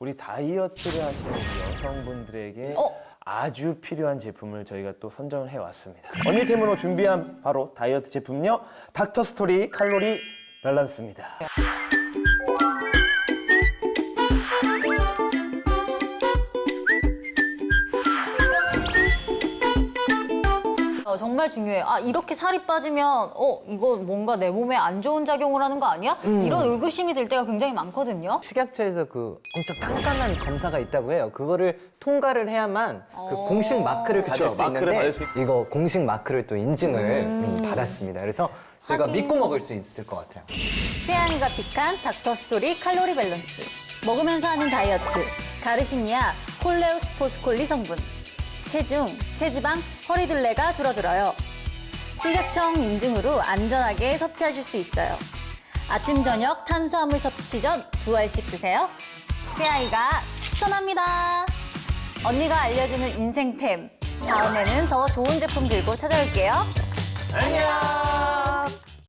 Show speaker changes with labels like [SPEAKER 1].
[SPEAKER 1] 우리 다이어트를 하시는 여성분들에게
[SPEAKER 2] 어?
[SPEAKER 1] 아주 필요한 제품을 저희가 또 선정을 해왔습니다. 언니템으로 준비한 바로 다이어트 제품요. 닥터스토리 칼로리 밸런스입니다.
[SPEAKER 2] 어, 정말 중요해요. 아 이렇게 살이 빠지면 어 이거 뭔가 내 몸에 안 좋은 작용을 하는 거 아니야? 이런 의구심이 들 때가 굉장히 많거든요.
[SPEAKER 3] 식약처에서 그 엄청 깐깐한 검사가 있다고 해요. 그거를 통과를 해야만 그 공식 마크를 받을
[SPEAKER 1] 그쵸,
[SPEAKER 3] 수
[SPEAKER 1] 마크를
[SPEAKER 3] 있는데
[SPEAKER 1] 받을 수 있-
[SPEAKER 3] 이거 공식 마크를 또 인증을 음, 받았습니다. 그래서 제가
[SPEAKER 2] 하긴.
[SPEAKER 3] 믿고 먹을 수 있을 것 같아요.
[SPEAKER 2] 취향이가 픽한 닥터스토리 칼로리 밸런스. 먹으면서 하는 다이어트. 가르시니아 콜레우스 포스콜리 성분. 체중, 체지방, 허리둘레가 줄어들어요. 식약청 인증으로 안전하게 섭취하실 수 있어요. 아침, 저녁 탄수화물 섭취 전 두 알씩 드세요. 치아이가 추천합니다. 언니가 알려주는 인생템. 다음에는 더 좋은 제품 들고 찾아올게요.